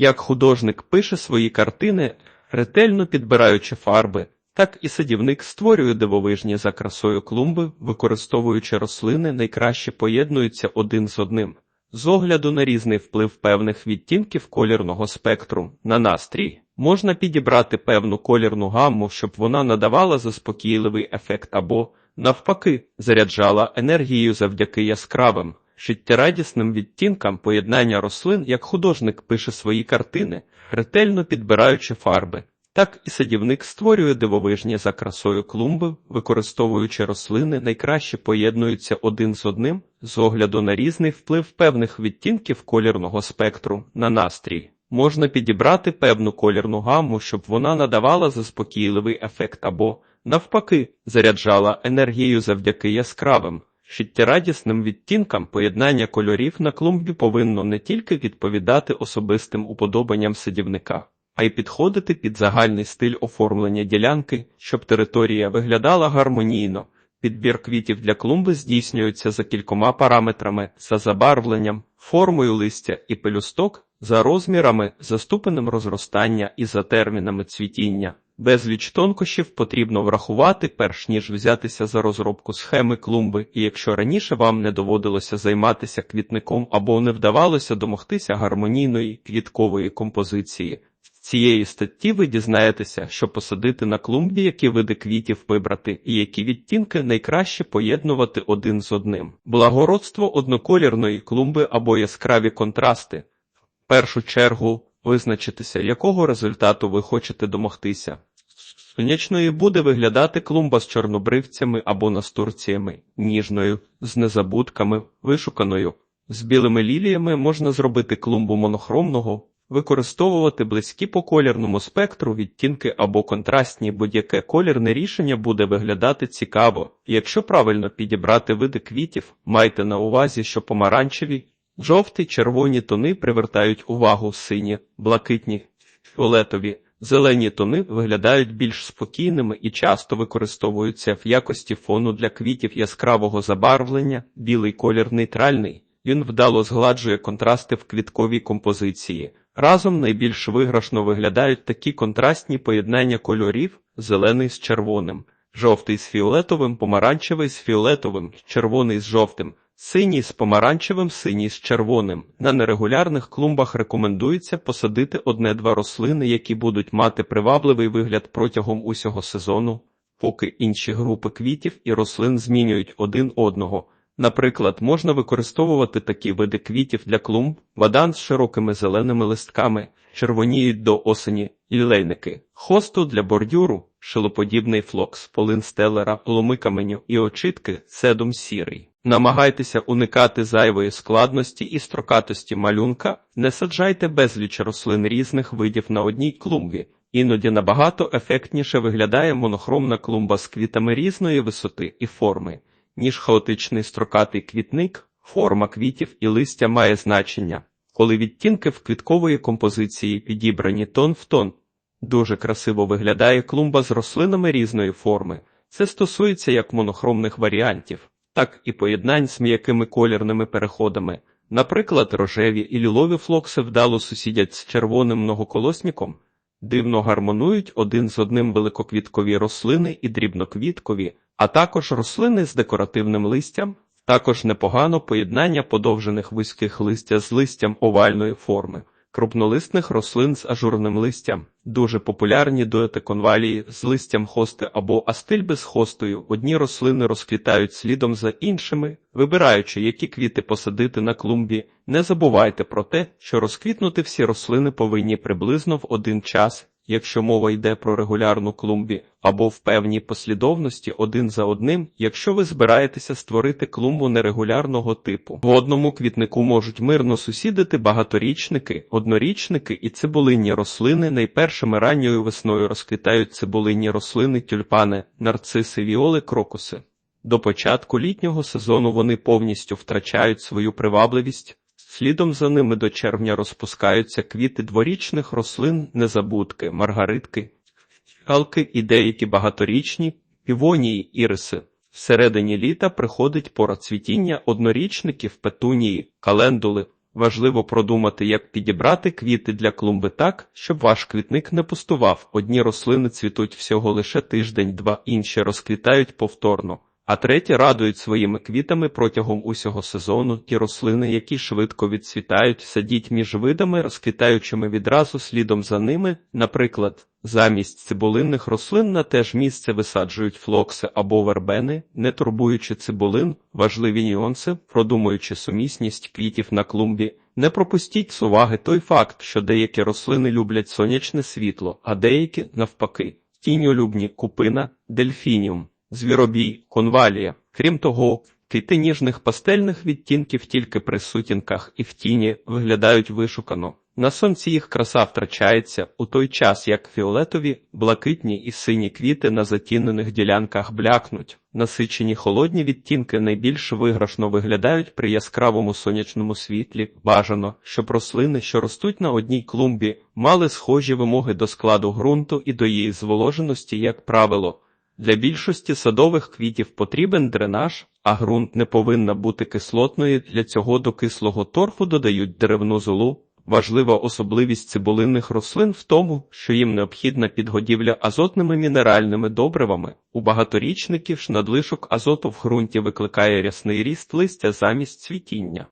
Як художник пише свої картини, ретельно підбираючи фарби, так і садівник створює дивовижні за красою клумби, використовуючи рослини, найкраще поєднуються один з одним. З огляду на різний вплив певних відтінків колірного спектру на настрій можна підібрати певну колірну гамму, щоб вона надавала заспокійливий ефект або, навпаки, заряджала енергією завдяки яскравим, життєрадісним відтінкам поєднання рослин, як художник пише свої картини, ретельно підбираючи фарби. Так і садівник створює дивовижні за красою клумби, використовуючи рослини, найкраще поєднуються один з одним з огляду на різний вплив певних відтінків колірного спектру на настрій. Можна підібрати певну колірну гамму, щоб вона надавала заспокійливий ефект або, навпаки, заряджала енергією завдяки яскравим, життєрадісним відтінкам поєднання кольорів на клумбі повинно не тільки відповідати особистим уподобанням садівника, а й підходити під загальний стиль оформлення ділянки, щоб територія виглядала гармонійно. Підбір квітів для клумби здійснюється за кількома параметрами: за забарвленням, формою листя і пелюсток, за розмірами, за ступенем розростання і за термінами цвітіння. Безліч тонкощів потрібно врахувати, перш ніж взятися за розробку схеми клумби, і якщо раніше вам не доводилося займатися квітником або не вдавалося домогтися гармонійної квіткової композиції. З цієї статті ви дізнаєтеся, що посадити на клумбі, які види квітів вибрати, і які відтінки найкраще поєднувати один з одним. Благородство одноколірної клумби або яскраві контрасти. В першу чергу визначитися, якого результату ви хочете домогтися. Сонячної буде виглядати клумба з чорнобривцями або настурціями, ніжною, з незабудками, вишуканою. З білими ліліями можна зробити клумбу монохромного, використовувати близькі по колірному спектру відтінки або контрастні, будь-яке колірне рішення буде виглядати цікаво. Якщо правильно підібрати види квітів, майте на увазі, що помаранчеві, жовті, червоні тони привертають увагу сині, блакитні, фіолетові. Зелені тони виглядають більш спокійними і часто використовуються в якості фону для квітів яскравого забарвлення, білий колір нейтральний. Він вдало згладжує контрасти в квітковій композиції. Разом найбільш виграшно виглядають такі контрастні поєднання кольорів: зелений з червоним, жовтий з фіолетовим, помаранчевий з фіолетовим, червоний з жовтим, синій з помаранчевим, синій з червоним. На нерегулярних клумбах рекомендується посадити одне-два рослини, які будуть мати привабливий вигляд протягом усього сезону, поки інші групи квітів і рослин змінюють один одного. Наприклад, можна використовувати такі види квітів для клумб, вадан з широкими зеленими листками, червоніють до осені, лілейники, хосту для бордюру, шилоподібний флокс, полин стелера, ломи каменю і очитки, седум сірий. Намагайтеся уникати зайвої складності і строкатості малюнка, не саджайте безліч рослин різних видів на одній клумбі. Іноді набагато ефектніше виглядає монохромна клумба з квітами різної висоти і форми ніж хаотичний строкатий квітник, форма квітів і листя має значення, коли відтінки в квіткової композиції підібрані тон в тон. Дуже красиво виглядає клумба з рослинами різної форми. Це стосується як монохромних варіантів, так і поєднань з м'якими колірними переходами. Наприклад, рожеві і лілові флокси вдало сусідять з червоним многоколосніком, дивно гармонують один з одним великоквіткові рослини і дрібноквіткові, а також рослини з декоративним листям, також непогано поєднання подовжених вузьких листя з листям овальної форми, крупнолисних рослин з ажурним листям, дуже популярні дуети конвалії з листям хости або астильби з хостою. Одні рослини розквітають слідом за іншими, вибираючи, які квіти посадити на клумбі. Не забувайте про те, що розквітнути всі рослини повинні приблизно в один час якщо мова йде про регулярну клумбі, або в певній послідовності один за одним, якщо ви збираєтеся створити клумбу нерегулярного типу. В одному квітнику можуть мирно сусідити багаторічники, однорічники і цибулинні рослини. Найпершими ранньою весною розквітають цибулинні рослини, тюльпани, нарциси, віоли, крокуси. До початку літнього сезону вони повністю втрачають свою привабливість. Слідом за ними до червня розпускаються квіти дворічних рослин, незабудки, маргаритки, галки і деякі багаторічні півонії, іриси. Всередині літа приходить пора цвітіння однорічників, петунії, календули, Важливо продумати, як підібрати квіти для клумби так, щоб ваш квітник не пустував. Одні рослини цвітуть всього лише тиждень-два, інші розквітають повторно, а треті радують своїми квітами протягом усього сезону. Ті рослини, які швидко відцвітають, садіть між видами, розквітаючими відразу слідом за ними. Наприклад, замість цибулинних рослин на те ж місце висаджують флокси або вербени, не турбуючи цибулин, важливі нюанси, продумуючи сумісність квітів на клумбі. Не пропустіть з уваги той факт, що деякі рослини люблять сонячне світло, а деякі, навпаки, тіньолюбні купина, дельфініум, звіробій, конвалія. Крім того, квіти ніжних пастельних відтінків тільки при сутінках і в тіні виглядають вишукано. На сонці їх краса втрачається, у той час як фіолетові, блакитні і сині квіти на затінених ділянках блякнуть. Насичені холодні відтінки найбільш виграшно виглядають при яскравому сонячному світлі. Бажано, щоб рослини, що ростуть на одній клумбі, мали схожі вимоги до складу ґрунту і до її зволоженості, як правило. Для більшості садових квітів потрібен дренаж, а ґрунт не повинна бути кислотною. Для цього до кислого торфу додають деревну золу. Важлива особливість цибулинних рослин в тому, що їм необхідна підгодівля азотними мінеральними добривами. У багаторічників ж надлишок азоту в ґрунті викликає рясний ріст листя замість цвітіння.